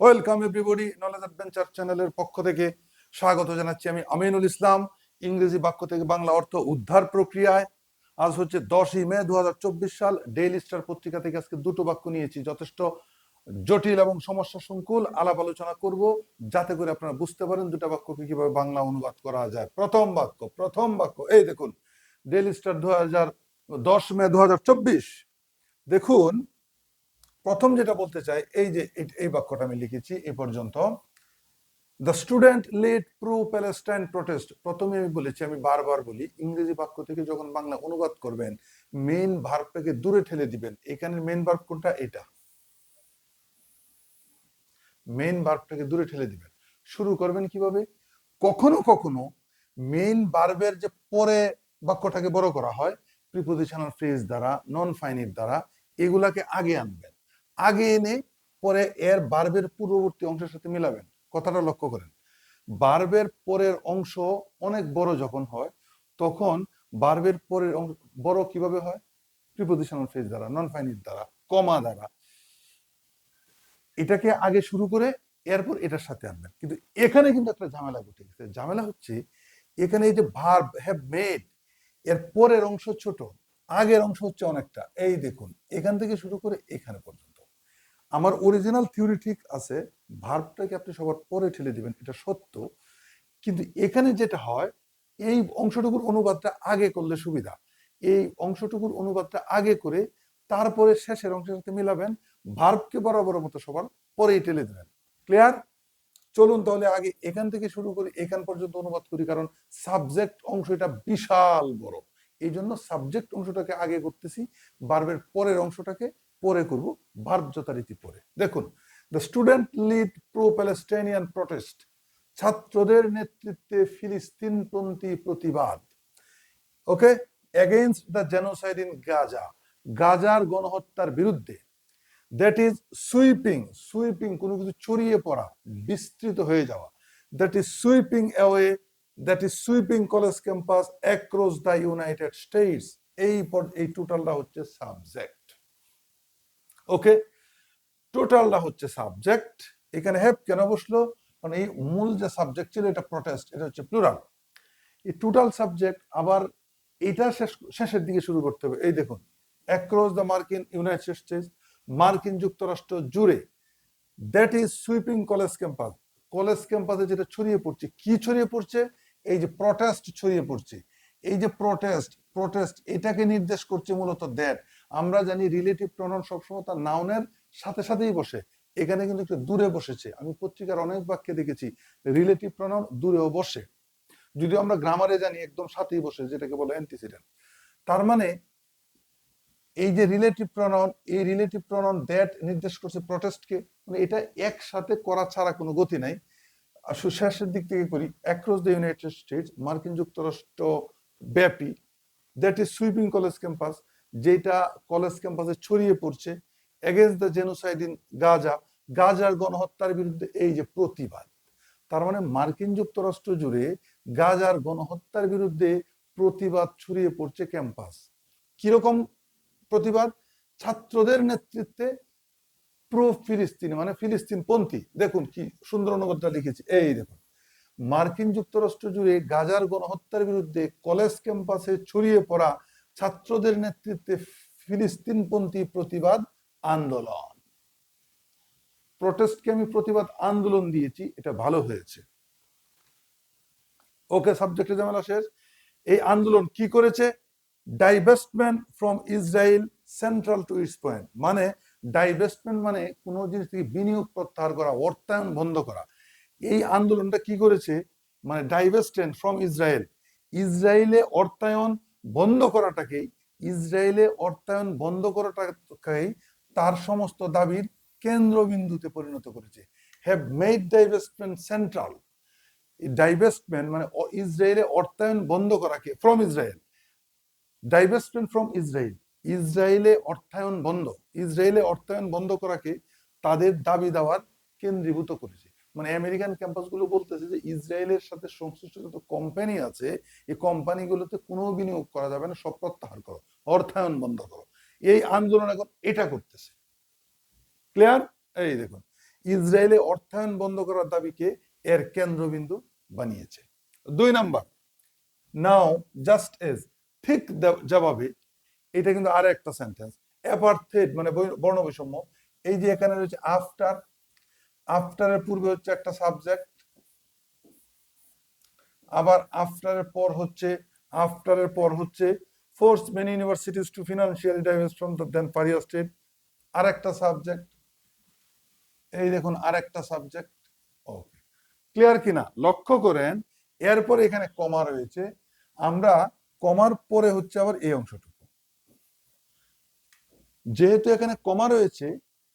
Welcome everybody knowledge adventure চ্যানেলের পক্ষ থেকে স্বাগত জানাচ্ছি আমি আমিনুল ইসলাম, ইংরেজি বাক্য থেকে বাংলা অর্থ উদ্ধার প্রক্রিয়ায়। আজ হচ্ছে দশই মে দু হাজার চব্বিশ সাল ডেইলি স্টার পত্রিকা থেকে আজকে দুটো বাক্য নিয়েছি, যথেষ্ট জটিল এবং সমস্যা সংকুল। আলাপ আলোচনা করব, যাতে করে আপনারা বুঝতে পারেন দুটো বাক্যকে কীভাবে বাংলা অনুবাদ করা যায়। প্রথম বাক্য প্রথম বাক্য, এই দেখুন ডেইলি স্টার দু হাজার দশ মে দু হাজার চব্বিশ। দেখুন প্রথম যেটা বলতে চাই, এই যে এই- বাক্যটা আমি লিখেছি এ পর্যন্ত। The student led pro Palestine protest প্রথমে আমি বলেছি, আমি বারবার বলি, ইংরেজি বাক্য থেকে যখন বাংলা অনুবাদ করবেন মেইন ভার্বটাকে দূরে ঠেলে দিবেন। এখানে মেন ভার্ব কোনটা? এটা। মেন ভার্বটাকে দূরে ঠেলে দিবেন। শুরু করবেন কীভাবে? কখনো কখনো মেইন ভার্বের যে পরে বাক্যটাকে বড় করা হয় প্রিপোজিশনাল ফ্রেজ দ্বারা নন ফাইনিট দ্বারা, এগুলাকে আগে আনবেন। আগে এনে পরে এর বার্বের পূর্ববর্তী অংশের সাথে মিলাবেন। কথাটা লক্ষ্য করেন। বার্বের পরের অংশ অনেক বড় যখন হয়, তখন বার্বের পরের অংশ বড় কীভাবে হয়? প্রিপোজিশনাল ফ্রেজ দ্বারা নন ফাইনিট দ্বারা কমা দ্বারা। এটাকে আগে শুরু করে এরপর এটার সাথে আনবেন। কিন্তু এখানে কিন্তু একটা ঝামেলা ঘটে গেছে। ঝামেলা হচ্ছে, এখানে এই যে ভার্ব হ্যাভ মেড এর পরের অংশ ছোট, আগের অংশ হচ্ছে অনেকটা। এই দেখুন, এখান থেকে শুরু করে এখানে পর্যন্ত। আমার অরিজিনাল থিওরি ঠিক আছে ভার্বটাকে আপনি সবার পরে ঠেলে দিবেন, এটা সত্য। কিন্তু এখানে যেটা হয়, এই অংশটুকুর অনুবাদটা আগে করলে সুবিধা। এই অংশটুকুর অনুবাদটা আগে করে তারপরে শেষের অংশের সাথে মিলাবেন ভার্বকে বরাবর মতো সবার পরেই ঠেলে দেবেন। ক্লিয়ার চলুন তাহলে আগে এখান থেকে শুরু করি, এখান পর্যন্ত অনুবাদ করি, কারণ সাবজেক্ট অংশ এটা বিশাল বড়। এই জন্য সাবজেক্ট অংশটাকে আগে করতেছি ভার্বের পরের অংশটাকে পরে করব ভার্ব যথারীতি পরে। দেখুন the student led pro Palestinian protest ছাত্রদের নেতৃত্বে ফিলিস্তিনপন্থী প্রতিবাদ। Okay against the genocide in Gaza গাজার গণহত্যার বিরুদ্ধে। দ্যাট ইজ সুইপিং সুইপিং কোনো কিছু ছড়িয়ে পড়া, বিস্তৃত হয়ে যাওয়া। That is sweeping away that is sweeping college campus across the United States এই এই টোটালটা হচ্ছে সাবজেক্ট ওকে? টোটালটা হচ্ছে সাবজেক্ট। এখানে হ্যাপ কেন বসল? মানে এই মূল যে সাবজেক্ট ছিল এটা প্রোটেস্ট এটা হচ্ছে প্লুরাল এই টোটাল সাবজেক্ট আবার এটা শেষ, শেষের দিকে শুরু করতে হবে। এই দেখুন অ্যাক্রস দ্য মার্কিন ইউনাইটেড স্টেটস মার্কিন যুক্তরাষ্ট্র জুড়ে that is sweeping college campus college ক্যাম্পাসে যেটা ছড়িয়ে পড়ছে, কি ছড়িয়ে পড়ছে? এই যে প্রটেস্ট ছড়িয়ে পড়ছে। এই যে প্রটেস্ট প্রটেস্ট এটাকে নির্দেশ করছে মূলত দ্যাট আমরা জানি রিলেটিভ প্রনাউন সবসময় তার নাউনের সাথে সাথেই বসে। এখানে কিন্তু একটু দূরে বসেছে। আমি পত্রিকার অনেক বাক্যে দেখেছি রিলেটিভ প্রনাউন দূরেও বসে। যদিও আমরা গ্রামারে জানি একদম সাথেই বসে, যেটাকে বলে অ্যান্টিসিডেন্ট তার মানে এই যে রিলেটিভ প্রনাউন এই রিলেটিভ প্রনাউন দ্যাট নির্দেশ করছে প্রটেস্টকে মানে এটা একসাথে করা ছাড়া কোনো গতি নাই। শেষের দিক থেকে করি অ্যাক্রস দ্য ইউনাইটেড স্টেটস মার্কিন যুক্তরাষ্ট্র ব্যাপী that is sweeping college campus যেটা কলেজ ক্যাম্পাসে ছড়িয়ে পড়ছে against the genocide in Gaza গাজার গণহত্যার বিরুদ্ধে এই যে প্রতিবাদ, তার মানে মার্কিন যুক্তরাষ্ট্র জুড়ে গাজার গণহত্যার বিরুদ্ধে প্রতিবাদ ছড়িয়ে পড়ছে ক্যাম্পাস। কীরকম প্রতিবাদ? ছাত্রদের নেতৃত্বে প্রো ফিলিস্তিন মানে ফিলিস্তিন পন্থী দেখুন কি সুন্দর অনুবাদটা লিখেছি, এই দেখুন। মার্কিন যুক্তরাষ্ট্র জুড়ে গাজার গণহত্যার বিরুদ্ধে কলেজ ক্যাম্পাসে ছড়িয়ে পড়া ছাত্রদের নেতৃত্বে ফিলিস্তিনপন্থী প্রতিবাদ আন্দোলন। প্রোটেস্টকে আমি প্রতিবাদ আন্দোলন দিয়েছি, এটা ভালো হয়েছে। ওকে, সাবজেক্টে ঝামেলা শেষ। এই আন্দোলন কি করেছে? Divestment from Israel central to its point মানে ডাইভেস্টমেন্ট মানে কোনো জিনিস থেকে বিনিয়োগ প্রত্যাহার করা, অর্থায়ন বন্ধ করা। এই আন্দোলনটা কি করেছে? মানে ডাইভেস্টেন্ট ফ্রম ইসরায়েল ইসরায়েলে অর্থায়ন বন্ধ করাটাকেই ইসরায়েলে অর্থায়ন বন্ধ করাটাকেই তার সমস্ত দাবির কেন্দ্রবিন্দুতে পরিণত করেছে। Have made divestment central divestment মানে ইসরায়েলে অর্থায়ন বন্ধ করাকে from Israel divestment from Israel ইসরায়েলে অর্থায়ন বন্ধ। ইসরায়েলে অর্থায়ন বন্ধ করাকে তাদের দাবি দেওয়ার কেন্দ্রীভূত করেছে। মানে আমেরিকান ক্যাম্পাসগুলো বলতেছে যে ইসরায়েলের সাথে সংশ্লিষ্ট যত কোম্পানি আছে, এই কোম্পানিগুলোতে কোনো বিনিয়োগ করা যাবে না, সব প্রত্যাহার করো, অর্থায়ন বন্ধ করো। এই আন্দোলন এখন এটা করতেছে। ক্লিয়ার এই দেখুন, ইসরায়েলে অর্থায়ন বন্ধ করার দাবিকে এর কেন্দ্রবিন্দু বানিয়েছে। দুই নাম্বার নাও জাস্ট এজ ঠিক জবাবে, এটা কিন্তু আর একটা সেন্টেন্স অ্যাপার্থেড মানে বৈ- বর্ণ বৈষম্য এই যে এখানে রয়েছে আফটার আফটারের পূর্বে হচ্ছে একটা সাবজেক্ট আবার আফটারের পর হচ্ছে আফটারের পর হচ্ছে force many universities to financial diverse from then pariah state আর একটা সাবজেক্ট এই দেখুন আর একটা সাবজেক্ট ওকে ক্লিয়ার কিনা? লক্ষ্য করেন, এরপরে এখানে কমা রয়েছে, আমরা কমার পরে হচ্ছে আবার এই অংশটুকু। যেহেতু এখানে কমা রয়েছে,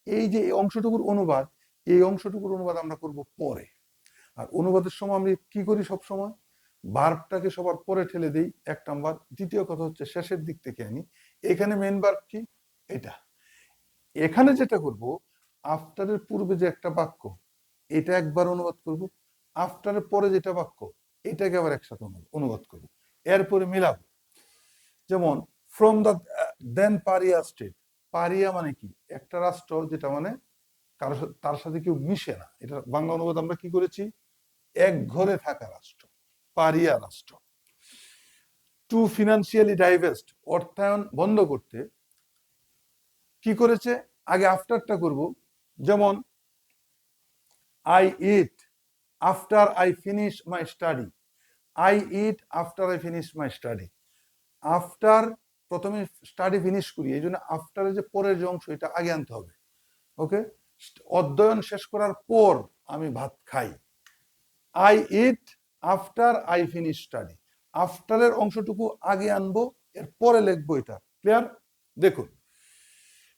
এই যে অংশটুকুর অনুবাদ এই অংশটুকুর অনুবাদ আমরা করব পরে। আর অনুবাদের সময় আমরা কি করি সব সময় বার্বটাকে সবার পরে ঠেলে দেই, এক নাম্বার। দ্বিতীয় কথা হচ্ছে শেষের দিক থেকে আনি এখানে মেন বার্ব কি? এটা। এখানে যেটা করব আফটারের পূর্বে যে একটা বাক্য, এটা একবার অনুবাদ করব আফটারের পরে যেটা বাক্য, এটাকে আবার একসাথে অনুবাদ করব। এরপরে মিলাবো। যেমন from the then pariah state pariah মানে কি? একটা রাষ্ট্র, যেটা মানে কারও তার সাথে কেউ মিশে না। এটা বাংলা অনুবাদ আমরা কি করেছি? এক ঘরে থাকা রাষ্ট্র, পারিয়া রাষ্ট্র। টু ফিনান্সিয়ালি ডাইভেস্ট অর্থায়ন বন্ধ করতে কি করেছে? আগে আফটারটা করব। যেমন I eat after I finish my study I eat after I finish my study after প্রথমে স্টাডি ফিনিশ করি। এই জন্য আফটারের যে পরের যে অংশ, এটা আগে আনতে হবে। ওকে অধ্যয়ন শেষ করার পর আমি ভাত খাই। I eat after I finish study আফটারের অংশটুকু আগে আনব এর পরে লিখব এটা। ক্লিয়ার দেখুন।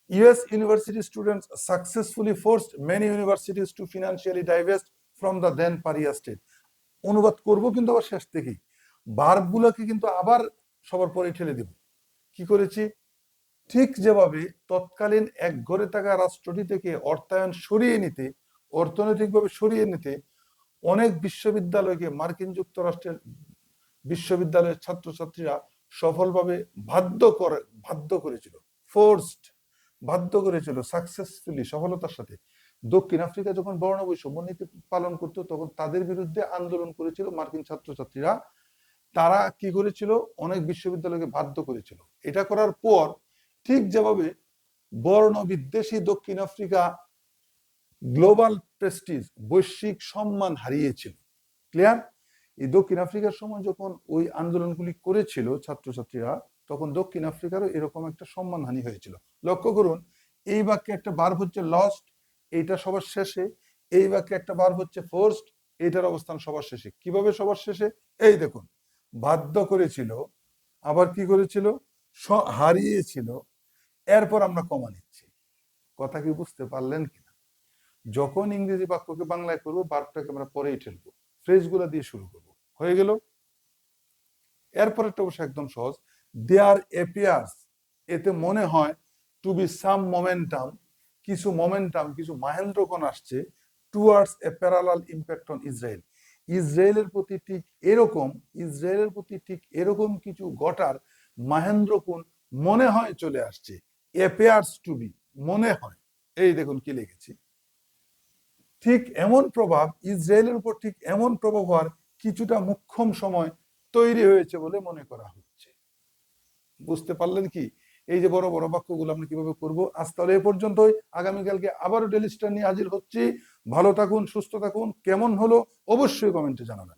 US university students successfully forced many universities to financially divest from the then pariah state অনুবাদ করব কিন্তু আবার শেষ থেকেই। বার্বগুলোকে কিন্তু আবার সবার পরে ঠেলে দিব। কি করেছি? ঠিক যেভাবে তৎকালীন এক ঘরে থাকা রাষ্ট্রটি থেকে অর্থায়ন সরিয়ে নিতে, অর্থনৈতিকভাবে সরিয়ে নিতে অনেক বিশ্ববিদ্যালয়কে মার্কিন যুক্তরাষ্ট্রের বিশ্ববিদ্যালয়ের ছাত্রছাত্রীরা সফলভাবে বাধ্য করে, বাধ্য করেছিল ফোর্সড বাধ্য করেছিল সাকসেসফুলি সফলতার সাথে। দক্ষিণ আফ্রিকা যখন বর্ণ বৈষম্য নীতি পালন করতো, তখন তাদের বিরুদ্ধে আন্দোলন করেছিল মার্কিন ছাত্রছাত্রীরা। তারা কি করেছিল? অনেক বিশ্ববিদ্যালয়কে বাধ্য করেছিল। এটা করার পর ঠিক যেভাবে বর্ণ বিদ্বেষী দক্ষিণ আফ্রিকা গ্লোবাল প্রেস্টিজ বৈশ্বিক সম্মান হারিয়েছিল। ক্লিয়ার? এই দক্ষিণ আফ্রিকার সময় যখন ওই আন্দোলনগুলি করেছিল ছাত্রছাত্রীরা, তখন দক্ষিণ আফ্রিকারও এরকম একটা সম্মানহানি হয়েছিল। লক্ষ্য করুন, এই বাক্যে একটা বার হচ্ছে লস্ট এইটা সবার শেষে, এই বাক্যে একটা বার হচ্ছে ফোর্সড এইটার অবস্থান সবার শেষে। কীভাবে সবার শেষে? এই দেখুন, বাধ্য করেছিল, আবার কি করেছিল? হারিয়েছিল এরপর আমরা কমা নিচ্ছি। কথা কি বুঝতে পারলেন কিনা? যখন ইংরেজি বাক্যকে বাংলায় করব বার্বটাকে আমরা পরেই ঠেলবো। ফ্রেজগুলো দিয়ে শুরু করব। হয়ে গেল? এরপর একটা অবশ্য একদম সহজ। দেয়ার এপিয়ার্স এতে মনে হয় টু বি সাম মোমেন্টাম কিছু মোমেন্টাম কিছু মাহেন্দ্রকণ আসছে towards a parallel impact on Israel ইসরায়েলের প্রতি ঠিক এরকম, ইসরায়েলের প্রতি ঠিক এরকম কিছু ঘটার মাহেন্দ্রকোণ মনে হয় চলে আসছে। অ্যাপিয়ার্স টু বি মনে হয়, এই দেখুন কি লিখেছি, ঠিক এমন প্রভাব, ইসরায়েলের উপর ঠিক এমন প্রভাব হওয়ার কিছুটা মুখ্যম সময় তৈরি হয়েছে বলে মনে করা হচ্ছে। বুঝতে পারলেন কি? এই যে বড় বড় বাক্যগুলো আমরা কীভাবে করব, আজ তাহলে এ পর্যন্তই। আগামীকালকে আবারও ডেলিস্টার নিয়ে হাজির হচ্ছি। ভালো থাকুন, সুস্থ থাকুন, কেমন হলো অবশ্যই কমেন্টে জানাবেন।